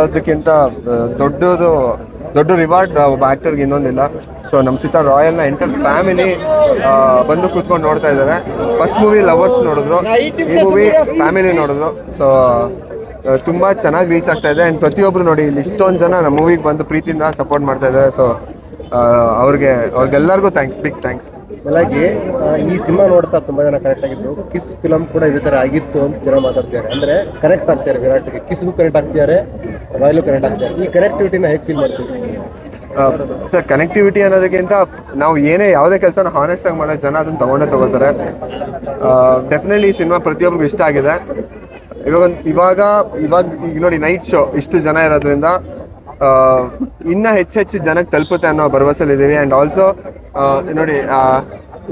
ಅದಕ್ಕಿಂತ ದೊಡ್ಡದು, ದೊಡ್ಡ ರಿವಾರ್ಡ್ ಒಬ್ಬ ಆಕ್ಟರ್ಗೆ ಇನ್ನೊಂದಿಲ್ಲ. ಸೊ ನಮ್ಮ ಚಿತ್ರ ರಾಯಲ್ನ ಎಂಟರ್ ಫ್ಯಾಮಿಲಿ ಬಂದು ಕೂತ್ಕೊಂಡು ನೋಡ್ತಾ ಇದ್ದಾರೆ. ಫಸ್ಟ್ ಮೂವಿ ಲವರ್ಸ್ ನೋಡಿದ್ರು. ಈ ಮೂವಿ ಫ್ಯಾಮಿಲಿ ನೋಡಿದ್ರು. ಸೊ ತುಂಬ ಚೆನ್ನಾಗಿ ರೀಚ್ ಆಗ್ತಾ ಇದೆ. ಆ್ಯಂಡ್ ಪ್ರತಿಯೊಬ್ಬರು ನೋಡಿ, ಇಲ್ಲಿ ಇಷ್ಟೊಂದು ಜನ ನಮ್ಮ ಮೂವಿಗೆ ಬಂದು ಪ್ರೀತಿಯಿಂದ ಸಪೋರ್ಟ್ ಮಾಡ್ತಾ ಇದ್ದಾರೆ. ಸೊ ಅವ್ರಿಗೆ ಅವ್ರಿಗೆಲ್ಲರಿಗೂ ಥ್ಯಾಂಕ್ಸ್ ಬಿಗ್ ಥ್ಯಾಂಕ್ಸ್ ಹಾಗಾಗಿ ಈ ಸಿನಿಮಾ ನೋಡ್ತಾ ತುಂಬಾ ಜನ ಕರೆಕ್ಟ್ ಆಗಿದ್ರು ಕಿಸ್ ಫಿಲಮ್ ಕೂಡ ಇದೇ ಥರ ಆಗಿತ್ತು ಅಂತ ಜನ ಮಾತಾಡ್ತಿದ್ದಾರೆ. ಅಂದ್ರೆ ಕರೆಕ್ಟ್ ಆಗ್ತಿದ್ದಾರೆ ವಿರಾಟ್ಗೆ. ಕಿಸ್ಗೂ ಕರೆಕ್ಟ್ ಆಗ್ತಿದ್ದಾರೆ ರಾಯಲು ಕರೆಕ್ಟ್ ಆಗ್ತಿದ್ದಾರೆ. ಈ ಕನೆಕ್ಟಿವಿಟಿನ ಹೇಗೆ ಫೀಲ್ ಮಾಡ್ತೀವಿ ಸರ್ ಕನೆಕ್ಟಿವಿಟಿ ಅನ್ನೋದಕ್ಕಿಂತ ನಾವು ಏನೇ ಯಾವುದೇ ಕೆಲಸನ ಹಾನೆಸ್ಟ್ ಆಗಿ ಮಾಡೋ ಜನ ಅದನ್ನ ತಗೊಂಡೇ ತಗೋತಾರೆ. ಡೆಫಿನೆಟ್ಲಿ ಈ ಸಿನಿಮಾ ಪ್ರತಿಯೊಬ್ಬರಿಗೂ ಇಷ್ಟ ಆಗಿದೆ. ಇವಾಗ ಇವಾಗ ಇವಾಗ ಈಗ ನೋಡಿ ನೈಟ್ ಶೋ ಇಷ್ಟು ಜನ ಇರೋದ್ರಿಂದ ಇನ್ನ ಹೆಚ್ಚು ಹೆಚ್ಚು ಜನಕ್ಕೆ ತಲುಪುತ್ತೆ ಅನ್ನೋ ಭರವಸೆಲಿ ಇದೀವಿ. ಆ್ಯಂಡ್ ಆಲ್ಸೋ ನೋಡಿ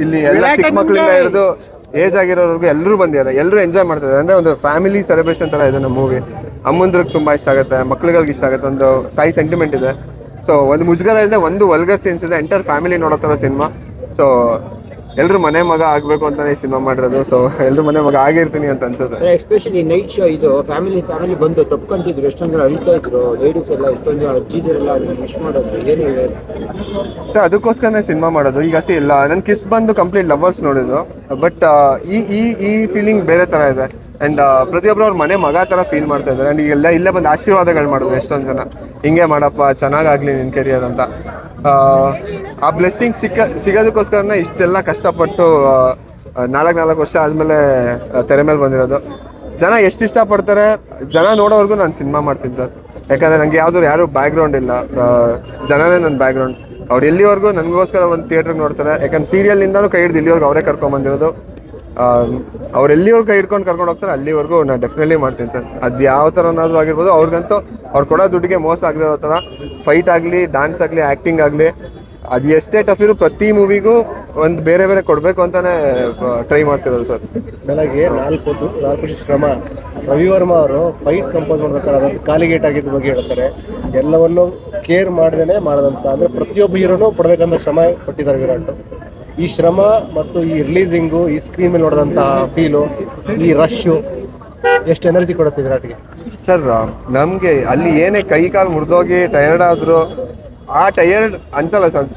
ಇಲ್ಲಿ ಎಲ್ಲ ಚಿಕ್ಕ ಮಕ್ಕಳಿಂದ ಹಿಡಿದು ಏಜ್ ಆಗಿರೋರ್ಗು ಎಲ್ಲರೂ ಬಂದಿದ್ದಾರೆ. ಎಲ್ಲರೂ ಎಂಜಾಯ್ ಮಾಡ್ತಿದ್ದಾರೆ. ಅಂದ್ರೆ ಒಂದು ಫ್ಯಾಮಿಲಿ ಸೆಲೆಬ್ರೇಷನ್ ತರ ಇದೆ ನಮ್ಮ ಮೂವಿ ಅಮ್ಮಂದ್ರಿಗೆ ತುಂಬಾ ಇಷ್ಟ ಆಗುತ್ತೆ ಮಕ್ಳುಗಳಿಗೆ ಇಷ್ಟ ಆಗುತ್ತೆ. ಒಂದು ತಾಯಿ ಸೆಂಟಿಮೆಂಟ್ ಇದೆ. ಸೊ ಒಂದು ಮುಜುಗರ ಇಲ್ಲದೆ ಒಂದು ವಲ್ಗರ್ ಸೀನ್ಸ್ ಇದೆ. ಎಂಟರ್ ಫ್ಯಾಮಿಲಿ ನೋಡೋ ಥರ ಸಿನಿಮಾ ಸೊ ಎಲ್ಲರೂ ಮನೆ ಮಗ ಆಗಬೇಕು ಅಂತಾನೆ ಈ ಸಿನಿಮಾ ಮಾಡಿರೋದು ಸೊ ಎಲ್ಲರೂ ಮನೆ ಮಗ ಆಗಿರ್ತೀನಿ ಅಂತ ಅನ್ಸುತ್ತೆ. ಎಸ್ಪೆಷಲಿ ನೈಟ್ ಶೋ ಇದು ಫ್ಯಾಮಿಲಿ ಫ್ಯಾಮಿಲಿ ಬಂದು ತಪ್ಕೊಂತಿದ್ರು ಎಷ್ಟೊಂದು ಜನ ಅಳ್ತಾ ಇದ್ರು ಲೇಡೀಸ್ ಎಲ್ಲ ಎಷ್ಟೊಂದು ಅಜ್ಜಿದಿರೆಲ್ಲ ಮಿಸ್ ಮಾಡೋದು ಏನು ಸರ್ ಅದಕ್ಕೋಸ್ಕರನೇ ಸಿನಿಮಾ ಮಾಡೋದು. ಈಗ ಸಿ ಇಲ್ಲ ನನ್ನ ಕಿಸ್ ಬಂದು ಕಂಪ್ಲೀಟ್ ಲವರ್ಸ್ ನೋಡಿದ್ರು ಬಟ್ ಈ ಈ ಈ ಫೀಲಿಂಗ್ ಬೇರೆ ಥರ ಇದೆ. ಅಂಡ್ ಪ್ರತಿಯೊಬ್ಬರು ಅವ್ರ ಮನೆ ಮಗ ಥರ ಫೀಲ್ ಮಾಡ್ತಾ ಇದ್ದಾರೆ. ಅಂಡ್ ಈಗೆಲ್ಲ ಇಲ್ಲೇ ಬಂದು ಆಶೀರ್ವಾದಗಳು ಮಾಡಿದ್ರು ಎಷ್ಟೊಂದು ಜನ. ಹಿಂಗೆ ಮಾಡಪ್ಪ ಚೆನ್ನಾಗಾಗಲಿ ನಿನ್ನ ಕೆರಿಯರ್ ಅಂತ. ಆ, ಬ್ಲೆಸ್ಸಿಂಗ್ ಸಿಕ್ಕ ಸಿಗೋದಕ್ಕೋಸ್ಕರನೇ ಇಷ್ಟೆಲ್ಲ ಕಷ್ಟಪಟ್ಟು ನಾಲ್ಕು ನಾಲ್ಕು ವರ್ಷ ಆದಮೇಲೆ ತೆರೆ ಮೇಲೆ ಬಂದಿರೋದು. ಜನ ಎಷ್ಟು ಇಷ್ಟಪಡ್ತಾರೆ? ಜನ ನೋಡೋವರೆಗೂ ನಾನು ಸಿನಿಮಾ ಮಾಡ್ತೀನಿ ಸರ್. ಯಾಕಂದರೆ ನನಗೆ ಯಾವ್ದು ಯಾರು ಬ್ಯಾಕ್ಗ್ರೌಂಡ್ ಇಲ್ಲ. ಜನನೇ ನನ್ನ ಬ್ಯಾಕ್ಗ್ರೌಂಡ್ ಅವ್ರು ಎಲ್ಲಿವರೆಗೂ ನನಗೋಸ್ಕರ ಒಂದು ಥಿಯೇಟ್ರಿಗೆ ನೋಡ್ತಾರೆ. ಯಾಕಂದ್ರೆ ಸೀರಿಯಲ್ನಿಂದನೂ ಕೈ ಹಿಡಿದು ಇಲ್ಲಿವರೆಗೂ ಅವರೇ ಕರ್ಕೊಂಬಂದಿರೋದು ಅವ್ರು ಎಲ್ಲಿವರೆಗೂ ಕೈ ಹಿಡ್ಕೊಂಡು ಕರ್ಕೊಂಡು ಹೋಗ್ತಾರೆ, ಅಲ್ಲಿವರೆಗೂ ನಾನು ಡೆಫಿನೆಟ್ಲಿ ಮಾಡ್ತೀನಿ ಸರ್. ಅದು ಯಾವ ಥರನಾದ್ರೂ ಆಗಿರ್ಬೋದು, ಅವ್ರಿಗಂತೂ ಅವ್ರು ಕೊಡೋ ದುಡ್ಡಿಗೆ ಮೋಸ ಆಗದಿರೋ ಥರ ಫೈಟ್ ಆಗಲಿ ಡ್ಯಾನ್ಸ್ ಆಗಲಿ ಆ್ಯಕ್ಟಿಂಗ್ ಆಗಲಿ, ಅದು ಎಷ್ಟೇ ಟಫ್ ಇರೋ ಪ್ರತಿ ಮೂವಿಗೂ ಒಂದು ಬೇರೆ ಬೇರೆ ಕೊಡಬೇಕು ಅಂತಾನೆ ಟ್ರೈ ಮಾಡ್ತಿರೋದು ಸರ್. ಬೆಳಗ್ಗೆ ನಾಲ್ಕು ಹೊತ್ತು ನಾಲ್ಕು ಶ್ರಮ ರವಿವರ್ಮ ಅವರು ಫೈಟ್ ಕಂಪೋಸ್ ಮಾಡ್ಬೇಕಾದ್ರೆ ಅದಕ್ಕೆ ಕಾಲಿಗೇಟ್ ಆಗಿದ್ದ ಬಗ್ಗೆ ಹೇಳ್ತಾರೆ. ಎಲ್ಲವನ್ನು ಕೇರ್ ಮಾಡ್ದೇನೆ ಮಾಡದಂತ, ಅಂದರೆ ಪ್ರತಿಯೊಬ್ಬ ಹೀರೋನು ಪಡ್ಬೇಕಂತ ಶ್ರಮ ಪಟ್ಟಿದ್ದಾರೆ ವಿರಾಟ್. ಈ ಶ್ರಮ ಮತ್ತು ಈ ರಿಲೀಸಿಂಗು ಈ ಸ್ಕ್ರೀನ್ ಮೇಲೆ ನೋಡಿದಂತಹ ಫೀಲು ಈ ರಶ್ಶು ಎಷ್ಟು ಎನರ್ಜಿ ಕೊಡುತ್ತೆ ವಿರಾಟ್ಗೆ? ಸರ್ ನಮಗೆ ಅಲ್ಲಿ ಏನೇ ಕೈ ಕಾಲು ಮುರಿದೋಗಿ ಟಯರ್ಡ್ ಆದರೂ ಆ ಟಯರ್ಡ್ ಅನ್ಸಲ್ಲ ಸರ್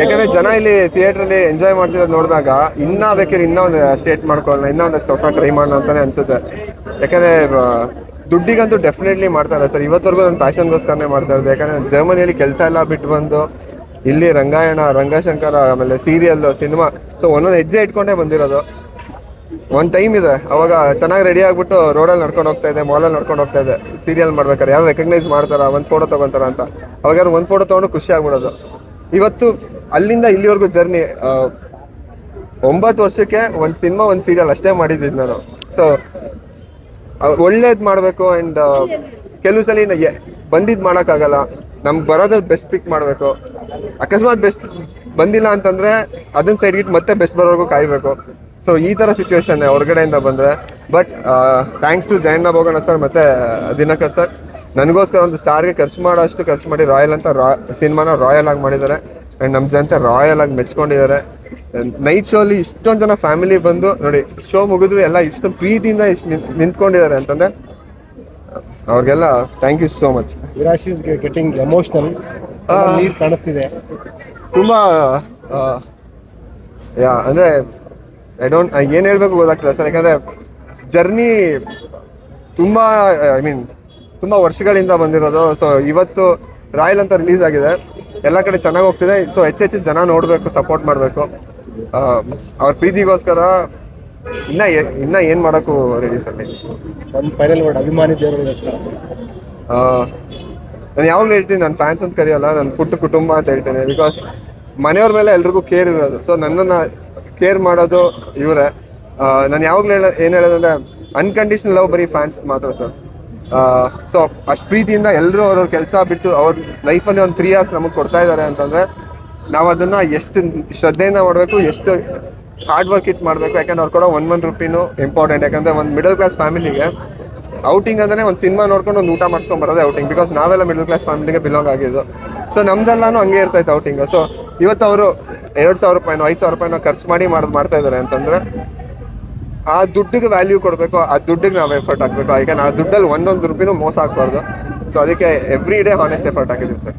ಯಾಕಂದ್ರೆ ಜನ ಇಲ್ಲಿ ಥಿಯೇಟ್ರಲ್ಲಿ ಎಂಜಾಯ್ ಮಾಡ್ತಿರೋದು ನೋಡಿದಾಗ ಇನ್ನ ಬೇಕಾದ್ರೆ ಇನ್ನೂ ಒಂದು ಸ್ಟೇಟ್ ಮಾಡ್ಕೊಳ್ಳೋಣ, ಇನ್ನೂ ಒಂದಷ್ಟು ಹೊಸ ಟ್ರೈ ಮಾಡೋಣ ಅಂತಾನೆ ಅನ್ಸುತ್ತೆ. ಯಾಕಂದ್ರೆ ದುಡ್ಡಿಗಂತೂ ಡೆಫಿನೆಟ್ಲಿ ಮಾಡ್ತಾರೆ ಸರ್ ಇವತ್ತವರೆಗೂ ನನ್ನ ಪ್ಯಾಷನ್ಗೋಸ್ಕರನೇ ಮಾಡ್ತಾ ಇರೋದು. ಯಾಕಂದ್ರೆ ಜರ್ಮನಿಯಲ್ಲಿ ಕೆಲಸ ಎಲ್ಲ ಬಿಟ್ಟು ಬಂದು ಇಲ್ಲಿ ರಂಗಾಯಣ, ರಂಗಶಂಕರ, ಆಮೇಲೆ ಸೀರಿಯಲ್ ಸಿನಿಮಾ ಸೊ ಒಂದೊಂದು ಹೆಜ್ಜೆ ಇಟ್ಕೊಂಡೇ ಬಂದಿರೋದು. ಒಂದು ಟೈಮ್ ಇದೆ. ಅವಾಗ ಚೆನ್ನಾಗಿ ರೆಡಿ ಆಗ್ಬಿಟ್ಟು ರೋಡಲ್ಲಿ ನಡ್ಕೊಂಡು ಹೋಗ್ತಾ ಇದೆ ಮಾಲಲ್ಲಿ ನಡ್ಕೊಂಡು ಹೋಗ್ತಾ ಇದೆ ಸೀರಿಯಲ್ ಮಾಡ್ಬೇಕಾರೆ ಯಾರು ರೆಕಗ್ನೈಸ್ ಮಾಡ್ತಾರ? ಒಂದು ಫೋಟೋ ತಗೊಂತಾರ ಅಂತ. ಅವಾಗ ಯಾರು ಒಂದು ಫೋಟೋ ತಗೊಂಡು ಖುಷಿ ಆಗ್ಬಿಡೋದು. ಇವತ್ತು ಅಲ್ಲಿಂದ ಇಲ್ಲಿವರೆಗೂ ಜರ್ನಿ ಒಂಬತ್ತು ವರ್ಷಕ್ಕೆ ಒಂದು ಸಿನಿಮಾ ಒಂದು ಸೀರಿಯಲ್ ಅಷ್ಟೇ ಮಾಡಿದ್ದೀನಿ ನಾನು. ಸೊ ಒಳ್ಳೇದು ಮಾಡಬೇಕು ಅಂಡ್ ಕೆಲವು ಸಲ ಬಂದಿದ್ ಮಾಡೋಕ್ಕಾಗಲ್ಲ. ನಮ್ಗೆ ಬರೋದ್ರಲ್ಲಿ ಬೆಸ್ಟ್ ಪಿಕ್ ಮಾಡಬೇಕು. ಅಕಸ್ಮಾತ್ ಬೆಸ್ಟ್ ಬಂದಿಲ್ಲ ಅಂತಂದರೆ ಅದನ್ನ ಸೈಡ್ ಇಟ್ಟು ಮತ್ತೆ ಬೆಸ್ಟ್ ಬರೋವರೆಗೂ ಕಾಯಬೇಕು. ಸೊ ಈ ಥರ ಸಿಚುವೇಶನ್ ಹೊರಗಡೆಯಿಂದ ಬಂದರೆ. But thanks to Jayanna Boganna sir ಮತ್ತು ದಿನಕರ್ ಸರ್ ನನಗೋಸ್ಕರ ಒಂದು ಸ್ಟಾರ್ಗೆ ಖರ್ಚು ಮಾಡೋ ಅಷ್ಟು ಖರ್ಚು ಮಾಡಿ ರಾಯಲ್ ಅಂತ ರಾ, ಸಿನಿಮಾನ ರಾಯಲ್ ಆಗಿ ಮಾಡಿದ್ದಾರೆ. ಆ್ಯಂಡ್ ನಮ್ಮ ಜನತೆ ರಾಯಲ್ ಆಗಿ ಮೆಚ್ಕೊಂಡಿದ್ದಾರೆ. ನೈಟ್ ಶೋಲಿ ಇಷ್ಟೊಂದು ಜನ ಫ್ಯಾಮಿಲಿ ಬಂದು ನೋಡಿ ಶೋ ಮುಗಿದ್ರು ಎಲ್ಲ ಇಷ್ಟೊಂದು ಪ್ರೀತಿಯಿಂದ ಇಷ್ಟು ನಿಂತ್ಕೊಂಡಿದ್ದಾರೆ ಅಂತಂದ್ರೆ ಅವ್ರಿಗೆಲ್ಲ thank you so much Virash is getting emotional ನೀರು ಕಾಣಿಸ್ತಿದೆ. ತುಂಬ ಯಾ ಅಂದರೆ ಐ ಡೋಂಟ್ ಏನು ಹೇಳಬೇಕು ಗೊತ್ತಾಗ್ತಿಲ್ಲ ಸರ್ ಯಾಕಂದರೆ ಜರ್ನಿ ತುಂಬ ಐ ಮೀನ್ ತುಂಬ ವರ್ಷಗಳಿಂದ ಬಂದಿರೋದು. ಸೊ ಇವತ್ತು ರಾಯಲ್ ಅಂತ ರಿಲೀಸ್ ಆಗಿದೆ. ಎಲ್ಲ ಕಡೆ ಚೆನ್ನಾಗಿ ಹೋಗ್ತಿದೆ. ಸೊ ಹೆಚ್ಚೆಚ್ಚು ಜನ ನೋಡಬೇಕು ಸಪೋರ್ಟ್ ಮಾಡಬೇಕು. ಅವ್ರ ಪ್ರೀತಿಗೋಸ್ಕರ ಇನ್ನ ಇನ್ನ ಏನು ಮಾಡೋಕ್ಕೂ ರೆಡಿ ಸರ್. ಒಂದು ಫೈನಲ್ ವರ್ಡ್ ಅಭಿಮಾನಿ ದೇವರಿಗೋಸ್ಕರ. ನಾನು ಯಾವಾಗಲೂ ಹೇಳ್ತೀನಿ ನನ್ನ ಫ್ಯಾನ್ಸ್ ಅಂತ ಕರೆಯಲ್ಲ ನನ್ನ ಪುಟ್ಟ ಕುಟುಂಬ ಅಂತ ಹೇಳ್ತೇನೆ. ಬಿಕಾಸ್ ಮನೆಯವ್ರ ಮೇಲೆ ಎಲ್ರಿಗೂ ಕೇರ್ ಇರೋದು. ಸೊ ನನ್ನನ್ನು ಕೇರ್ ಮಾಡೋದು ಇವರೇ. ನಾನು ಯಾವಾಗಲೂ ಹೇಳ ಏನು ಹೇಳೋದಂದ್ರೆ ಅನ್ಕಂಡೀಷನಲ್ ಲವ್ ಬರೀ ಫ್ಯಾನ್ಸ್ ಮಾತ್ರ ಸರ್ ಸೊ ಅಷ್ಟು ಪ್ರೀತಿಯಿಂದ ಎಲ್ಲರೂ ಅವ್ರವ್ರ ಕೆಲಸ ಬಿಟ್ಟು ಅವ್ರ ಲೈಫಲ್ಲಿ ಒಂದು ತ್ರೀ ಅವರ್ಸ್ ನಮಗೆ ಕೊಡ್ತಾ ಇದ್ದಾರೆ ಅಂತಂದರೆ ನಾವು ಅದನ್ನ ಎಷ್ಟು ಶ್ರದ್ಧೆಯಿಂದ ಮಾಡಬೇಕು ಎಷ್ಟು ಹಾರ್ಡ್ ವರ್ಕ್ ಇಟ್ ಮಾಡಬೇಕು. ಯಾಕಂದ್ರೆ ಅವ್ರು ಕೊಡೋ ಒನ್ ಒನ್ ರುಪಿನೂ ಇಂಪಾರ್ಟೆಂಟ್ ಯಾಕಂದರೆ ಒಂದು ಮಿಡಲ್ ಕ್ಲಾಸ್ ಫ್ಯಾಮಿಲಿಗೆ ಔಟಿಂಗ್ ಅಂದ್ರೆ ಒಂದು ಸಿನಿಮಾ ನೋಡ್ಕೊಂಡು ಒಂದು ಊಟ ಮಾಡ್ಸ್ಕೊಂಡ್ ಬರೋದೇ ಔಟಿಂಗ್ ಬಿಕಾಸ್ ನಾವೆಲ್ಲ ಮಿಡಲ್ ಕ್ಲಾಸ್ ಫ್ಯಾಮಿಲಿಗೆ ಬಿಲಾಂಗ್ ಆಗಿದ್ದು. ಸೊ ನಮ್ದೆಲ್ಲಾನು ಹಂಗೆ ಇರ್ತೈತೆ ಔಟಿಂಗ್ ಸೊ ಇವತ್ತು ಅವರು ಎರಡು ಸಾವಿರ ರೂಪಾಯಿನೋ, ಐದು ಸಾವಿರ ರೂಪಾಯಿನೋ ಖರ್ಚು ಮಾಡಿ ಮಾಡೋದು ಮಾಡ್ತಾ ಇದ್ದಾರೆ ಅಂತಂದ್ರೆ, ಆ ದುಡ್ಡಿಗೆ ವ್ಯಾಲ್ಯೂ ಕೊಡಬೇಕು, ಆ ದುಡ್ಡಿಗೆ ನಾವು ಎಫರ್ಟ್ ಹಾಕ್ಬೇಕು. ಯಾಕಂದ್ರೆ ಆ ದುಡ್ಡಲ್ಲಿ ಒಂದೊಂದು ರೂಪಾಯಿನೂ ಮೋಸ ಹಾಕ್ಬಾರ್ದು ಸೊ ಅದಕ್ಕೆ ಎವ್ರಿ ಡೇ ಹಾನೆಸ್ಟ್ ಎಫರ್ಟ್ ಹಾಕಿದ್ದೀವಿ ಸರ್.